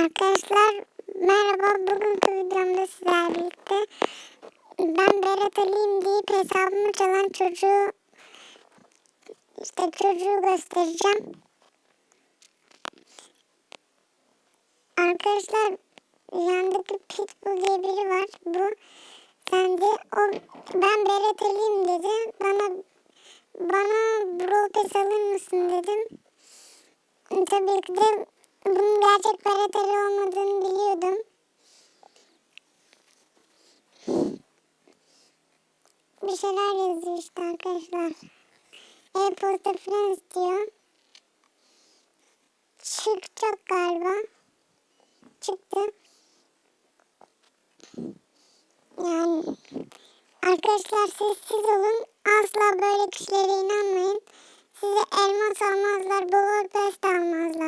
Arkadaşlar merhaba bugünkü videomda sizlerle birlikte ben Berat Ali'yim deyip hesabımı çalan çocuğu işte çocuğu göstereceğim. Arkadaşlar yandaki Pitbull diye biri var. Bu sence o ben Berat Ali'yim dedi. Bana bana Brawl Pass alır mısın dedim. Tabii ki de bunun gerçek Ali olmadığını biliyordum. Bir şeyler yazıyor işte arkadaşlar. E-posta falan istiyor. Çıkacak galiba. Çıktı. Yani arkadaşlar sessiz olun. Asla böyle kişilere inanmayın. Size elmas almazlar, bol pes de almazlar.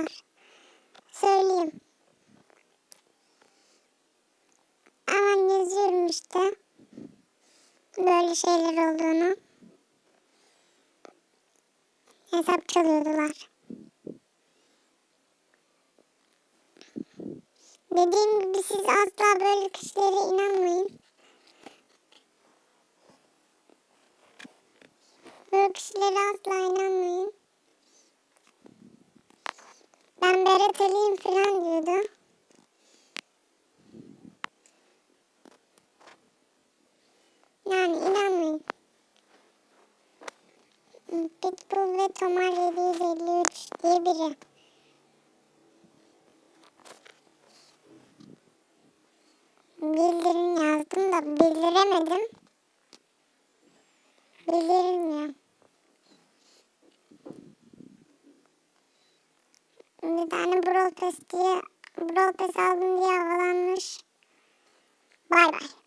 İşte. Böyle şeyler olduğunu. Hesap çalıyordular. Dediğim gibi siz asla böyle kişilere inanmayın. Böyle kişilere asla inanmayın. Ben Berat Ali'yim falan diyordu. Yani inanmayın. Pitbull ve Tomar 753 diye biri. Bildirim yazdım da bildiremedim. Bildirilmiyor. Bir tane Brawl Pass diye Brawl Pass aldım diye havalanmış. Bay bay.